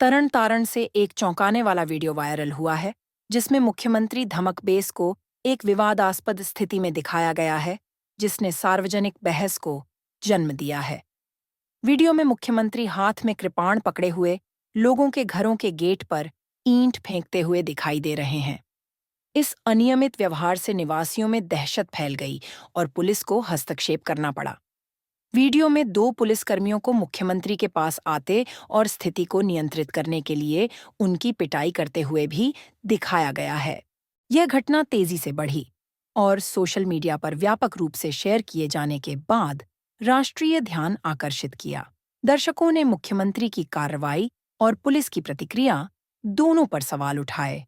तरन तारण से एक चौंकाने वाला वीडियो वायरल हुआ है, जिसमें मुख्यमंत्री धमक बेस को एक विवादास्पद स्थिति में दिखाया गया है, जिसने सार्वजनिक बहस को जन्म दिया है। वीडियो में मुख्यमंत्री हाथ में कृपाण पकड़े हुए लोगों के घरों के गेट पर ईंट फेंकते हुए दिखाई दे रहे हैं। इस अनियमित व्यवहार से निवासियों में दहशत फैल गई और पुलिस को हस्तक्षेप करना पड़ा। वीडियो में दो पुलिसकर्मियों को मुख्यमंत्री के पास आते और स्थिति को नियंत्रित करने के लिए उनकी पिटाई करते हुए भी दिखाया गया है। यह घटना तेज़ी से बढ़ी और सोशल मीडिया पर व्यापक रूप से शेयर किए जाने के बाद राष्ट्रीय ध्यान आकर्षित किया। दर्शकों ने मुख्यमंत्री की कार्रवाई और पुलिस की प्रतिक्रिया दोनों पर सवाल उठाए।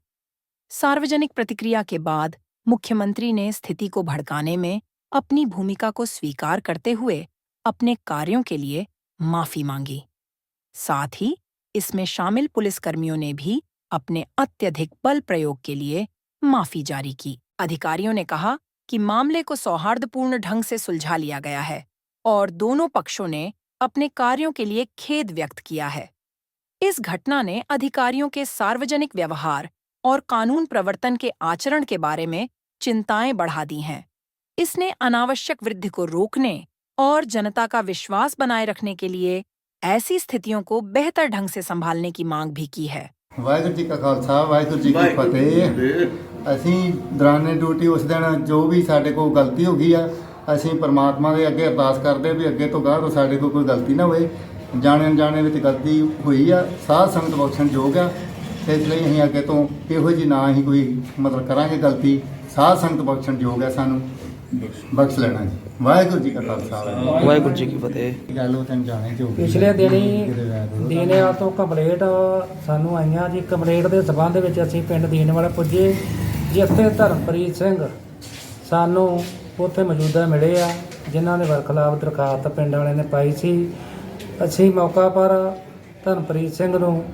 सार्वजनिक प्रतिक्रिया के बाद मुख्यमंत्री ने स्थिति को भड़काने में अपनी भूमिका को स्वीकार करते हुए अपने कार्यों के लिए माफ़ी मांगी। साथ ही इसमें शामिल पुलिसकर्मियों ने भी अपने अत्यधिक बल प्रयोग के लिए माफ़ी जारी की। अधिकारियों ने कहा कि मामले को सौहार्दपूर्ण ढंग से सुलझा लिया गया है और दोनों पक्षों ने अपने कार्यों के लिए खेद व्यक्त किया है। इस घटना ने अधिकारियों के सार्वजनिक व्यवहार और कानून प्रवर्तन के आचरण के बारे में चिंताएँ बढ़ा दी हैं। इसने अनावश्यक वृद्धि को रोकने और जनता का विश्वास बनाए रखने के लिए ऐसी स्थितियों को बेहतर ढंग से संभालने की मांग भी की है ਵਾਹਿਗੁਰੂ ਜੀ ਕਾ ਖਾਲਸਾ ਵਾਹਿਗੁਰੂ ਜੀ ਕੀ ਫਤਿਹ ਅਸੀਂ ਦੌਰਾਨੇ ਡਿਊਟੀ ਉਸ ਦਿਨ ਜੋ ਵੀ ਸਾਡੇ ਕੋਲ ਗਲਤੀ ਹੋ ਗਈ ਆ ਅਸੀਂ ਪਰਮਾਤਮਾ ਦੇ ਅੱਗੇ ਅਰਦਾਸ ਕਰਦੇ ਵੀ ਅੱਗੇ ਤੋਂ ਗਾਹ ਤੋਂ ਸਾਡੇ ਕੋਲ ਕੋਈ ਗਲਤੀ ਨਾ ਹੋਏ ਜਾਣੇ ਅਣਜਾਣੇ ਵਿੱਚ ਗਲਤੀ ਹੋਈ ਆ ਸਾਧ ਸੰਗਤ ਬਖਸ਼ਣ ਯੋਗ ਆ ਤੇ ਇਸ ਲਈ ਅਸੀਂ ਅੱਗੇ ਤੋਂ ਇਹੋ ਜੀ ਨਾ ਹੀ ਕੋਈ ਮਤਲਬ ਕਰਾਂਗੇ ਗਲਤੀ ਸਾਧ ਸੰਗਤ ਬਖਸ਼ਣ ਯੋਗ ਆ ਸਾਨੂੰ ਬਖਸ਼ ਲੈਣਾ ਜੀ ਵਾਹਿਗੁਰੂ ਜੀ ਕਾ ਖਾਲਸਾ ਵਾਹਿਗੁਰੂ ਜੀ ਕੀ ਫਤਿਹ ਗੱਲ ਉਹ ਤੈਨੂੰ ਜਾਣੇ ਚ ਹੋ ਗਈ। ਪਿਛਲੇ ਦਿਨੀ ਕਿਤੇ ਵੈਦ ਹੋ। ਤੋਂ ਕੰਪਲੇਂਟ ਸਾਨੂੰ ਆਈਆਂ ਜੀ ਕੰਪਲੇਂਟ ਦੇ ਸਬੰਧ ਵਿੱਚ ਅਸੀਂ ਪਿੰਡ ਦੀਨੇਵਾਲ ਪੁੱਜੇ ਜਿੱਥੇ ਧਰਮਪ੍ਰੀਤ ਸਿੰਘ ਸਾਨੂੰ ਉੱਥੇ ਮੌਜੂਦਾ ਮਿਲੇ ਆ ਜਿਨ੍ਹਾਂ ਨੇ ਵਰਖਲਾਫ ਦਰਖਾਸਤ ਪਿੰਡ ਵਾਲਿਆਂ ਨੇ ਪਾਈ ਸੀ ਅਸੀਂ ਮੌਕਾ ਪਰ ਧਰਮਪ੍ਰੀਤ ਸਿੰਘ ਨੂੰ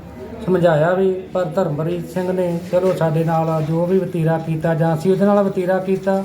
ਸਮਝਾਇਆ ਵੀ ਪਰ ਧਰਮਪ੍ਰੀਤ ਸਿੰਘ ਨੇ ਚਲੋ ਸਾਡੇ ਨਾਲ ਜੋ ਵੀ ਵਤੀਰਾ ਕੀਤਾ ਜਾਂ ਅਸੀਂ ਉਹਦੇ ਨਾਲ ਵਤੀਰਾ ਕੀਤਾ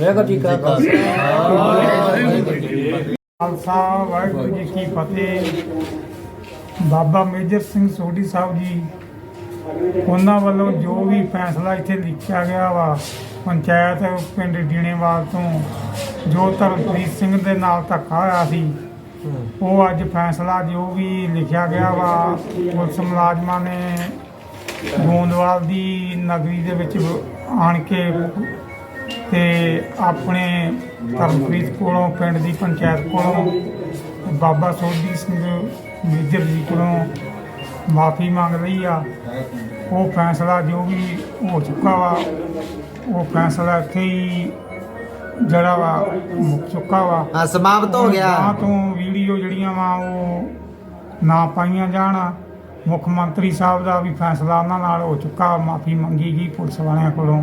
ਵਾਹਿਗੁਰੂ ਜੀ ਕਾ ਖਾਲਸਾ। ਖਾਲਸਾ ਵਾਹਿਗੁਰੂ ਜੀ ਕੀ ਫਤਿਹ। ਬਾਬਾ ਮੇਜਰ ਸਿੰਘ ਸੋਢੀ ਸਾਹਿਬ ਜੀ ਉਹਨਾਂ ਵੱਲੋਂ ਜੋ ਵੀ ਫੈਸਲਾ ਇੱਥੇ ਲਿਖਿਆ ਗਿਆ ਵਾ ਪੰਚਾਇਤ ਪਿੰਡ ਡੀਣੇਵਾਲ ਤੋਂ ਜੋ ਧਰਮਪ੍ਰੀਤ ਸਿੰਘ ਦੇ ਨਾਲ ਧੱਕਾ ਹੋਇਆ ਸੀ ਉਹ ਅੱਜ ਫੈਸਲਾ ਜੋ ਵੀ ਲਿਖਿਆ ਗਿਆ ਵਾ ਪੁਲਿਸ ਮੁਲਾਜ਼ਮਾਂ ਨੇ ਗੋਂਦਵਾਲ ਦੀ ਨਗਰੀ ਦੇ ਵਿੱਚ ਆਣ ਕੇ ਤੇ ਆਪਣੇ ਧਰਮਪ੍ਰੀਤ ਕੋਲੋਂ ਪਿੰਡ ਦੀ ਪੰਚਾਇਤ ਕੋਲੋਂ ਬਾਬਾ ਸੋਢੀ ਸਿੰਘ ਮੇਜਰ ਜੀ ਕੋਲੋਂ ਮਾਫੀ ਮੰਗ ਲਈ ਆ। ਉਹ ਫੈਸਲਾ ਜੋ ਵੀ ਹੋ ਚੁੱਕਾ ਵਾ ਉਹ ਫੈਸਲਾ ਇੱਥੇ ਹੀ ਜਿਹੜਾ ਵਾ ਮੁੱਕ ਚੁੱਕਾ ਵਾ। ਹਾਂ ਸਮਾਪਤ ਹੋ ਗਿਆ। ਨਾ ਤੋਂ ਵੀਡੀਓ ਜਿਹੜੀਆਂ ਵਾ ਉਹ ਨਾ ਪਾਈਆਂ ਜਾਣ। ਮੁੱਖ ਮੰਤਰੀ ਸਾਹਿਬ ਦਾ ਵੀ ਫੈਸਲਾ ਉਹਨਾਂ ਨਾਲ ਹੋ ਚੁੱਕਾ ਮਾਫੀ ਮੰਗੀ ਗਈ ਪੁਲਿਸ ਵਾਲਿਆਂ ਕੋਲੋਂ।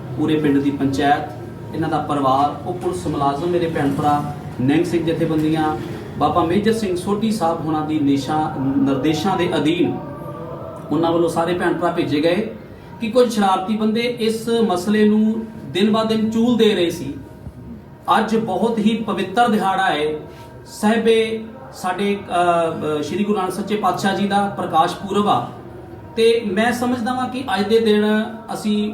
ਪੂਰੇ ਪਿੰਡ ਦੀ ਪੰਚਾਇਤ, ਇਹਨਾਂ ਦਾ ਪਰਿਵਾਰ, ਉਹ ਪੁਲਿਸ ਮੁਲਾਜ਼ਮ, ਮੇਰੇ ਭੈਣ ਭਰਾ ਨੈਂਗ ਸਿੰਘ ਜਥੇਬੰਦੀਆਂ, ਬਾਬਾ ਮੇਜਰ ਸਿੰਘ ਸੋਢੀ ਸਾਹਿਬ ਉਹਨਾਂ ਦੀ ਨਿਸ਼ਾ, ਨਿਰਦੇਸ਼ਾਂ ਦੇ ਅਧੀਨ ਉਹਨਾਂ ਵੱਲੋਂ ਸਾਰੇ ਭੈਣ ਭਰਾ ਭੇਜੇ ਗਏ ਕਿ ਕੁਝ ਸ਼ਰਾਰਤੀ ਬੰਦੇ ਇਸ ਮਸਲੇ ਨੂੰ ਦਿਨ ਬਾ ਦਿਨ ਚੂਲ ਦੇ ਰਹੇ ਸੀ। ਅੱਜ ਬਹੁਤ ਹੀ ਪਵਿੱਤਰ ਦਿਹਾੜਾ ਹੈ। ਸਹਿਬੇ ਸਾਡੇ ਸ਼੍ਰੀ ਗੁਰੂ ਨਾਨਕ ਸੱਚੇ ਪਾਤਸ਼ਾਹ ਜੀ ਦਾ ਪ੍ਰਕਾਸ਼ ਪੁਰਬ ਆ। ਤੇ ਮੈਂ ਸਮਝਦਾ ਵਾਂ ਕਿ ਅੱਜ ਦੇ ਦਿਨ ਅਸੀਂ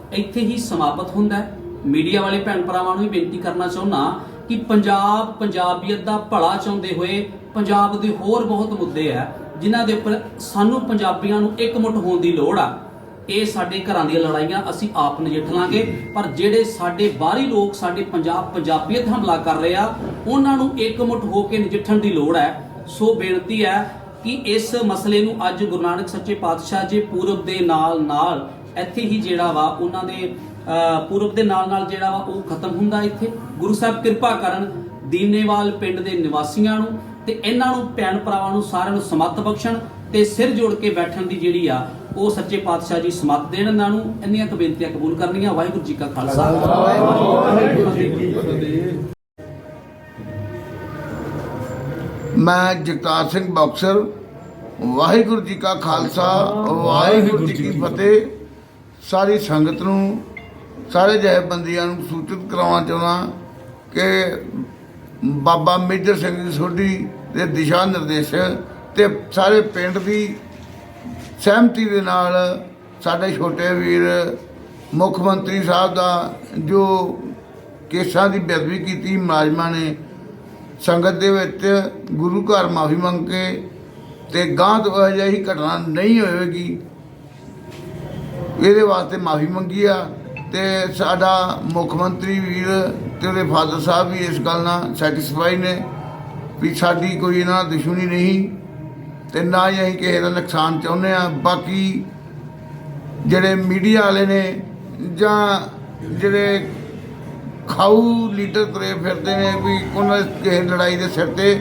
ਇੱਥੇ ਹੀ ਸਮਾਪਤ ਹੁੰਦਾ ਹੈ। ਮੀਡੀਆ ਵਾਲੇ ਭੈਣ ਭਰਾਵਾਂ ਨੂੰ ਵੀ ਬੇਨਤੀ ਕਰਨਾ ਚਾਹੁੰਦਾ ਕਿ ਪੰਜਾਬ ਪੰਜਾਬੀਅਤ ਦਾ ਭਲਾ ਚਾਹੁੰਦੇ ਹੋਏ ਪੰਜਾਬ ਦੇ ਹੋਰ ਬਹੁਤ ਮੁੱਦੇ ਆ, ਜਿਨ੍ਹਾਂ ਦੇ ਉੱਪਰ ਸਾਨੂੰ ਪੰਜਾਬੀਆਂ ਨੂੰ ਇਕਮੁੱਠ ਹੋਣ ਦੀ ਲੋੜ ਆ। ਇਹ ਸਾਡੇ ਘਰਾਂ ਦੀਆਂ ਲੜਾਈਆਂ ਅਸੀਂ ਆਪ ਨਜਿੱਠ ਲਾਂਗੇ, ਪਰ ਜਿਹੜੇ ਸਾਡੇ ਬਾਹਰੀ ਲੋਕ, ਸਾਡੇ ਪੰਜਾਬ ਪੰਜਾਬੀਅਤ ਹਮਲਾ ਕਰ ਰਹੇ ਆ, ਉਹਨਾਂ ਨੂੰ ਇਕਮੁੱਠ ਹੋ ਕੇ ਨਜਿੱਠਣ ਦੀ ਲੋੜ ਹੈ। ਸੋ ਬੇਨਤੀ ਹੈ ਕਿ ਇਸ ਮਸਲੇ ਨੂੰ ਅੱਜ ਗੁਰੂ ਨਾਨਕ ਸੱਚੇ ਪਾਤਸ਼ਾਹ ਜੀ ਪੂਰਬ ਦੇ ਨਾਲ ਨਾਲ ਇੱਥੇ ਹੀ ਜਿਹੜਾ ਵਾ ਉਹਨਾਂ ਦੇ ਅਹ, ਪੂਰਬ ਦੇ ਨਾਲ ਨਾਲ ਜਿਹੜਾ ਵਾ ਉਹ ਖਤਮ ਹੁੰਦਾ ਇੱਥੇ। ਗੁਰੂ ਸਾਹਿਬ ਕਿਰਪਾ ਕਰਨ ਦੀਨੇਵਾਲ ਪਿੰਡ ਦੇ ਨਿਵਾਸੀਆਂ ਨੂੰ ਤੇ ਇਹਨਾਂ ਨੂੰ ਭੈਣ ਭਰਾਵਾਂ ਨੂੰ ਸਾਰਿਆਂ ਨੂੰ ਸਮੱਤ ਬਖਸ਼ਣ ਤੇ ਸਿਰ ਜੋੜ ਕੇ ਬੈਠਣ ਦੀ ਜਿਹੜੀ ਆ ਉਹ ਸੱਚੇ ਪਾਤਸ਼ਾਹ ਜੀ ਸਮੱਤ ਦੇਣ ਇਹਨਾਂ ਨੂੰ। ਇੰਨੀਆਂ ਕੁ ਬੇਨਤੀਆਂ ਕਬੂਲ ਕਰਨੀਆਂ। ਵਾਹਿਗੁਰੂ ਜੀ ਕਾ ਖਾਲਸਾ। ਵਾਹਿਗੁਰੂ ਜੀ ਕੀ ਫਤਿਹ ਮੈਂ ਜਗਤਾਰ ਸਿੰਘ ਬਾਕਸਰ। ਵਾਹਿਗੁਰੂ ਜੀ ਕਾ ਖਾਲਸਾ। ਵਾਹਿਗੁਰੂ ਜੀ ਕੀ ਫਤਿਹ। ਸਾਰੀ ਸੰਗਤ ਨੂੰ, ਸਾਰੇ ਜਥੇਬੰਦੀਆਂ ਨੂੰ ਸੂਚਿਤ ਕਰਾਉਣਾ ਚਾਹੁੰਦਾ ਕਿ ਬਾਬਾ ਮੇਜਰ ਸਿੰਘ ਜੀ ਸੋਢੀ ਦੇ ਦਿਸ਼ਾ ਨਿਰਦੇਸ਼ ਤੇ ਸਾਰੇ ਪਿੰਡ ਦੀ ਸਹਿਮਤੀ ਦੇ ਨਾਲ ਸਾਡੇ ਛੋਟੇ ਵੀਰ ਮੁੱਖ ਮੰਤਰੀ ਸਾਹਿਬ ਦਾ ਜੋ ਕੇਸਾਂ ਦੀ ਬੇਅਦਬੀ ਕੀਤੀ ਮੁਲਾਜ਼ਮਾਂ ਨੇ, ਸੰਗਤ ਦੇ ਵਿੱਚ ਗੁਰੂ ਘਰ ਮਾਫੀ ਮੰਗ ਕੇ ਤੇ ਗਾਂਹ ਤੋਂ ਅਜਿਹੀ ਘਟਨਾ ਨਹੀਂ ਹੋਵੇਗੀ। ਇਹਦੇ ਵਾਸਤੇ ਮਾਫੀ ਮੰਗੀ ਆ ਤੇ ਸਾਡਾ ਮੁੱਖ ਮੰਤਰੀ ਵੀਰ ਤੇ ਉਹਦੇ ਫਾਦਰ ਸਾਹਿਬ ਵੀ ਇਸ ਗੱਲ ਨਾਲ ਸੈਟੀਸਫਾਈ ਨੇ ਵੀ ਸਾਡੀ ਕੋਈ ਇਹਨਾਂ ਨਾਲ ਦੁਸ਼ਮਣੀ ਨਹੀਂ ਤੇ ਨਾ ਹੀ ਅਸੀਂ ਕਿਸੇ ਦਾ ਨੁਕਸਾਨ ਚਾਹੁੰਦੇ ਆ ਬਾਕੀ ਜਿਹੜੇ ਮੀਡੀਆ ਵਾਲੇ ਨੇ ਜਾਂ ਜਿਹੜੇ ਖਾਊ ਲੀਡਰ ਤੁਰੇ ਫਿਰਦੇ ਨੇ ਵੀ ਉਹਨਾਂ ਕਿਸੇ ਲੜਾਈ ਦੇ ਸਿਰ ਤੇ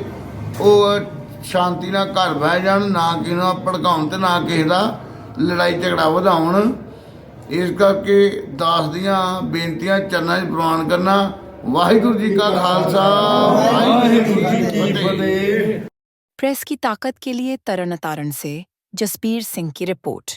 ਉਹ ਸ਼ਾਂਤੀ ਨਾਲ ਘਰ ਬਹਿ ਜਾਣ, ਨਾ ਕਿਸੇ ਨੂੰ ਭੜਕਾਉਣ ਤੇ ਨਾ ਕਿਸੇ ਦਾ ਲੜਾਈ ਝਗੜਾ ਵਧਾਉਣ। ਇਸ ਕਰਕੇ ਦਾਸ ਦੀਆਂ ਬੇਨਤੀਆਂ ਚਰਨਾਂ 'ਚ ਪ੍ਰਵਾਨ ਕਰਨਾ ਵਾਹਿਗੁਰੂ ਜੀ ਕਾ ਖਾਲਸਾ ਵਾਹਿਗੁਰੂ ਜੀ ਕੀ ਫਤਿਹ प्रेस की ताकत के लिए तरन तारण से जसबीर सिंह की रिपोर्ट